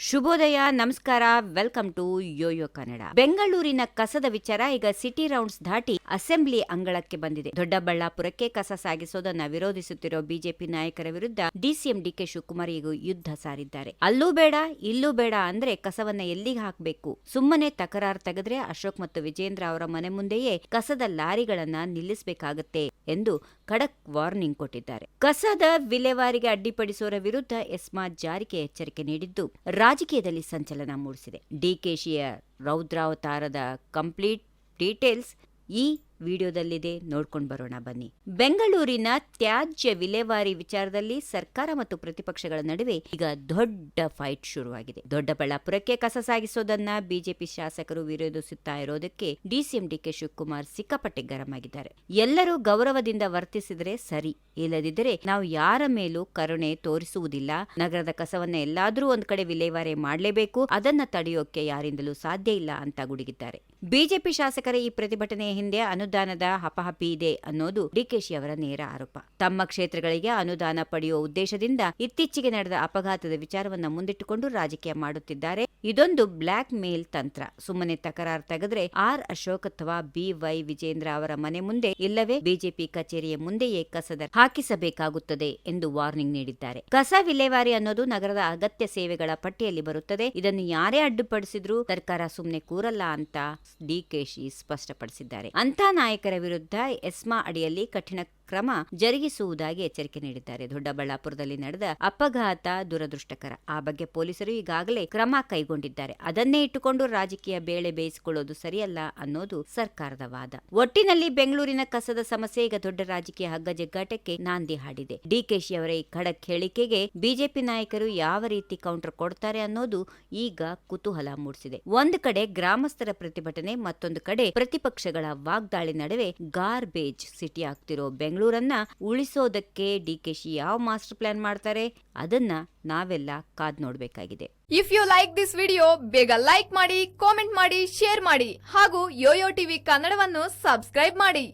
ಶುಭೋದಯ, ನಮಸ್ಕಾರ, welcome to Yoyo Kannada. ಬೆಂಗಳೂರಿನ ಕಸದ ವಿಚಾರ ಈಗ ಸಿಟಿ ರೌಂಡ್ಸ್ ದಾಟಿ ಅಸೆಂಬ್ಲಿ ಅಂಗಳಕ್ಕೆ ಬಂದಿದೆ. ದೊಡ್ಡಬಳ್ಳಾಪುರಕ್ಕೆ ಕಸ ಸಾಗಿಸೋದನ್ನ ವಿರೋಧಿಸುತ್ತಿರುವ ಬಿಜೆಪಿ ನಾಯಕರ ವಿರುದ್ಧ ಡಿಸಿಎಂ ಡಿಕೆ ಶಿವಕುಮಾರ್ ಈಗ ಯುದ್ಧ ಸಾರಿದ್ದಾರೆ. ಅಲ್ಲೂ ಬೇಡ, ಇಲ್ಲೂ ಬೇಡ ಅಂದ್ರೆ ಕಸವನ್ನ ಎಲ್ಲಿಗೆ ಹಾಕಬೇಕು? ಸುಮ್ಮನೆ ತಕರಾರು ತೆಗೆದ್ರೆ ಅಶೋಕ್ ಮತ್ತು ವಿಜೇಂದ್ರ ಅವರ ಮನೆ ಮುಂದೆಯೇ ಕಸದ ಲಾರಿಗಳನ್ನ ನಿಲ್ಲಿಸಬೇಕಾಗತ್ತೆ. ಎಂದು ಖಡಕ್ ವಾರ್ನಿಂಗ್ ಕೊಟ್ಟಿದ್ದಾರೆ. ಕಸದ ವಿಲೇವಾರಿಗೆ ಅಡ್ಡಿಪಡಿಸೋರ ವಿರುದ್ಧ ಎಸ್ಮಾ ಜಾರಿಗೆ ಎಚ್ಚರಿಕೆ ನೀಡಿದ್ದು ರಾಜಕೀಯದಲ್ಲಿ ಸಂಚಲನ ಮೂಡಿಸಿದೆ. ಡಿಕೆಶಿಯ ರೌದ್ರಾವತಾರದ ಕಂಪ್ಲೀಟ್ ಡೀಟೇಲ್ಸ್ ಈ ವಿಡಿಯೋದಲ್ಲಿದೆ, ನೋಡ್ಕೊಂಡು ಬರೋಣ ಬನ್ನಿ. ಬೆಂಗಳೂರಿನ ತ್ಯಾಜ್ಯ ವಿಲೇವಾರಿ ವಿಚಾರದಲ್ಲಿ ಸರ್ಕಾರ ಮತ್ತು ಪ್ರತಿಪಕ್ಷಗಳ ನಡುವೆ ಈಗ ದೊಡ್ಡ ಫೈಟ್ ಶುರುವಾಗಿದೆ. ದೊಡ್ಡಬಳ್ಳಾಪುರಕ್ಕೆ ಕಸ ಸಾಗಿಸೋದನ್ನ ಬಿಜೆಪಿ ಶಾಸಕರು ವಿರೋಧಿಸುತ್ತಾ ಇರೋದಕ್ಕೆ ಡಿಸಿಎಂ ಡಿಕೆ ಶಿವಕುಮಾರ್ ಸಿಕ್ಕಾಪಟ್ಟೆ ಗರಂ ಆಗಿದ್ದಾರೆ ಎಲ್ಲರೂ ಗೌರವದಿಂದ ವರ್ತಿಸಿದ್ರೆ ಸರಿ. ಇಲ್ಲದಿದ್ದರೆ ನಾವು ಯಾರ ಮೇಲೂ ಕರುಣೆ ತೋರಿಸುವುದಿಲ್ಲ. ನಗರದ ಕಸವನ್ನ ಎಲ್ಲಾದ್ರೂ ಒಂದ್ ಕಡೆ ವಿಲೇವಾರಿ ಮಾಡಲೇಬೇಕು. ಅದನ್ನ ತಡೆಯೋಕೆ ಯಾರಿಂದಲೂ ಸಾಧ್ಯ ಇಲ್ಲ ಅಂತ ಗುಡುಗಿದ್ದಾರೆ. ಬಿಜೆಪಿ ಶಾಸಕರ ಈ ಪ್ರತಿಭಟನೆಯ ಹಿಂದೆ ಅನುದಾನದ ಹಪಹಪಿ ಇದೆ ಅನ್ನೋದು ಡಿಕೆಶಿ ಅವರ ನೇರ ಆರೋಪ. ತಮ್ಮ ಕ್ಷೇತ್ರಗಳಿಗೆ ಅನುದಾನ ಪಡೆಯುವ ಉದ್ದೇಶದಿಂದ ಇತ್ತೀಚೆಗೆ ನಡೆದ ಅಪಘಾತದ ವಿಚಾರವನ್ನು ಮುಂದಿಟ್ಟುಕೊಂಡು ರಾಜಕೀಯ ಮಾಡುತ್ತಿದ್ದಾರೆ. ಇದೊಂದು ಬ್ಲ್ಯಾಕ್ ಮೇಲ್ ತಂತ್ರ. ಸುಮ್ಮನೆ ತಕರಾರು ತೆಗೆದ್ರೆ ಆರ್ ಅಶೋಕ್ ಅಥವಾ ಬಿ ವೈ ವಿಜೇಂದ್ರ ಅವರ ಮನೆ ಮುಂದೆ ಇಲ್ಲವೇ ಬಿಜೆಪಿ ಕಚೇರಿಯ ಮುಂದೆಯೇ ಕಸದ ಹಾಕಿಸಬೇಕಾಗುತ್ತದೆ ಎಂದು ವಾರ್ನಿಂಗ್ ನೀಡಿದ್ದಾರೆ. ಕಸ ವಿಲೇವಾರಿ ಅನ್ನೋದು ನಗರದ ಅಗತ್ಯ ಸೇವೆಗಳ ಪಟ್ಟಿಯಲ್ಲಿ ಬರುತ್ತದೆ. ಇದನ್ನು ಯಾರೇ ಅಡ್ಡುಪಡಿಸಿದ್ರೂ ಸರ್ಕಾರ ಸುಮ್ಮನೆ ಕೂರಲ್ಲ ಅಂತ ಡಿಕೆಶಿ ಸ್ಪಷ್ಟಪಡಿಸಿದ್ದಾರೆ. ಅಂತ ನಾಯಕರ ವಿರುದ್ಧ ಎಸ್ಮಾ ಅಡಿಯಲ್ಲಿ ಕಠಿಣ ಕ್ರಮ ಜರುಗಿಸುವುದಾಗಿ ಎಚ್ಚರಿಕೆ ನೀಡಿದ್ದಾರೆ. ದೊಡ್ಡಬಳ್ಳಾಪುರದಲ್ಲಿ ನಡೆದ ಅಪಘಾತ ದುರದೃಷ್ಟಕರ. ಆ ಬಗ್ಗೆ ಪೊಲೀಸರು ಈಗಾಗಲೇ ಕ್ರಮ ಕೈಗೊಂಡಿದ್ದಾರೆ. ಅದನ್ನೇ ಇಟ್ಟುಕೊಂಡು ರಾಜಕೀಯ ಬೇಳೆ ಬೇಯಿಸಿಕೊಳ್ಳೋದು ಸರಿಯಲ್ಲ ಅನ್ನೋದು ಸರ್ಕಾರದ ವಾದ. ಒಟ್ಟಿನಲ್ಲಿ ಬೆಂಗಳೂರಿನ ಕಸದ ಸಮಸ್ಯೆ ಈಗ ದೊಡ್ಡ ರಾಜಕೀಯ ಹಗ್ಗ ಜಗ್ಗಾಟಕ್ಕೆ ನಾಂದಿ ಹಾಡಿದೆ. ಡಿಕೆಶಿ ಅವರ ಈ ಖಡಕ್ ಹೇಳಿಕೆಗೆ ಬಿಜೆಪಿ ನಾಯಕರು ಯಾವ ರೀತಿ ಕೌಂಟರ್ ಕೊಡ್ತಾರೆ ಅನ್ನೋದು ಈಗ ಕುತೂಹಲ ಮೂಡಿಸಿದೆ. ಒಂದು ಕಡೆ ಗ್ರಾಮಸ್ಥರ ಪ್ರತಿಭಟನೆ, ಮತ್ತೊಂದು ಕಡೆ ಪ್ರತಿಪಕ್ಷಗಳ ವಾಗ್ದಾಳಿ ನಡುವೆ ಗಾರ್ಬೇಜ್ ಸಿಟಿ ಆಗ್ತಿರೋ ಬೆಂಗಳೂರನ್ನ ಉಳಿಸೋದಕ್ಕೆ ಡಿ ಕೆ ಶಿ ಯಾವ ಮಾಸ್ಟರ್ ಪ್ಲಾನ್ ಮಾಡ್ತಾರೆ ಅದನ್ನ ನಾವೆಲ್ಲ ಕಾದ್ ನೋಡ್ಬೇಕಾಗಿದೆ. If you like this video ಬೇಗ ಲೈಕ್ ಮಾಡಿ ಕಾಮೆಂಟ್ ಮಾಡಿ ಶೇರ್ ಮಾಡಿ ಹಾಗೂ ಯೋಯೋ ಟಿವಿ ಕನ್ನಡವನ್ನು ಸಬ್ಸ್ಕ್ರೈಬ್ ಮಾಡಿ.